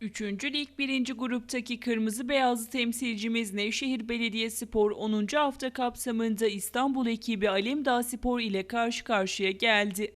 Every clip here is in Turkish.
Üçüncü Lig 1. gruptaki kırmızı beyazlı temsilcimiz Nevşehir Belediyespor 10. hafta kapsamında İstanbul ekibi Alemdağ Spor ile karşı karşıya geldi.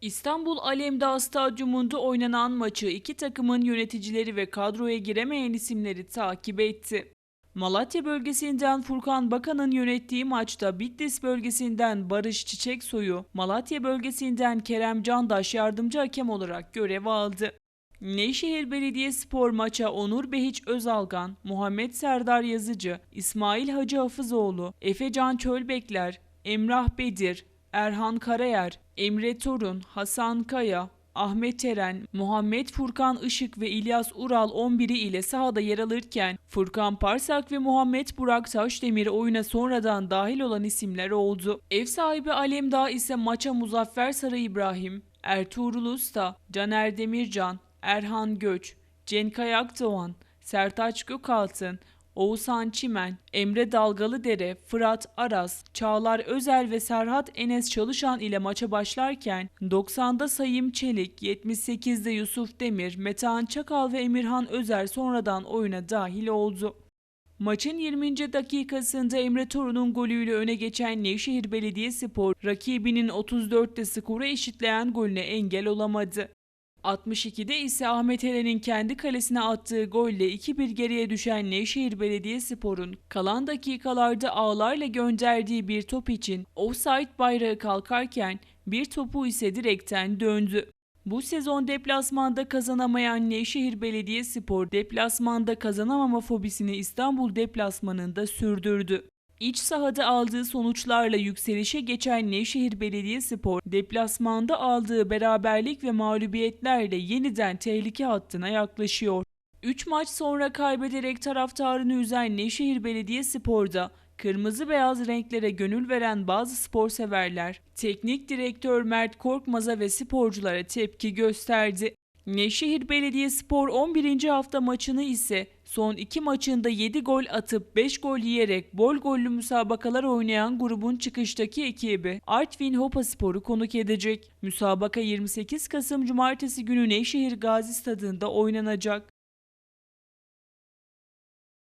İstanbul Alemdağ Stadyumunda oynanan maçı iki takımın yöneticileri ve kadroya giremeyen isimleri takip etti. Malatya bölgesinden Furkan Bakan'ın yönettiği maçta Bitlis bölgesinden Barış Çiçeksoy'u, Malatya bölgesinden Kerem Candaş yardımcı hakem olarak görev aldı. Nevşehir Belediyespor maça Onur Behiç Özalgan, Muhammed Serdar Yazıcı, İsmail Hacı Hafızoğlu, Efecan Çölbekler, Emrah Bedir, Erhan Karayer, Emre Torun, Hasan Kaya, Ahmet Eren, Muhammed Furkan Işık ve İlyas Ural 11'i ile sahada yer alırken Furkan Parsak ve Muhammed Burak Taşdemir oyuna sonradan dahil olan isimler oldu. Ev sahibi Alemdağ ise maça Muzaffer Sarı İbrahim, Ertuğrul Usta, Caner Demircan, Erhan Göç, Cenkay Akdoğan, Sertaç Gökaltın, Oğuzhan Çimen, Emre Dalgalıdere, Fırat Aras, Çağlar Özel ve Serhat Enes Çalışan ile maça başlarken 90'da Sayım Çelik, 78'de Yusuf Demir, Metehan Çakal ve Emirhan Özer sonradan oyuna dahil oldu. Maçın 20. dakikasında Emre Torun'un golüyle öne geçen Nevşehir Belediyespor, rakibinin 34'te skoru eşitleyen golüne engel olamadı. 62'de ise Ahmet Eren'in kendi kalesine attığı golle 2-1 geriye düşen Nevşehir Belediyespor'un kalan dakikalarda ağlarla gönderdiği bir top için offside bayrağı kalkarken bir topu ise direkten döndü. Bu sezon deplasmanda kazanamayan Nevşehir Belediyespor deplasmanda kazanamama fobisini İstanbul deplasmanında sürdürdü. İç sahada aldığı sonuçlarla yükselişe geçen Nevşehir Belediyespor, deplasmanda aldığı beraberlik ve mağlubiyetlerle yeniden tehlike hattına yaklaşıyor. 3 maç sonra kaybederek taraftarını üzen Nevşehir Belediyespor'da kırmızı beyaz renklere gönül veren bazı spor severler, teknik direktör Mert Korkmaz'a ve sporculara tepki gösterdi. Nevşehir Belediyespor 11. hafta maçını ise son iki maçında 7 gol atıp 5 gol yiyerek bol gollü müsabakalar oynayan grubun çıkıştaki ekibi Artvin Hopaspor'u konuk edecek. Müsabaka 28 Kasım Cumartesi günü Nevşehir Gazi Stadında oynanacak.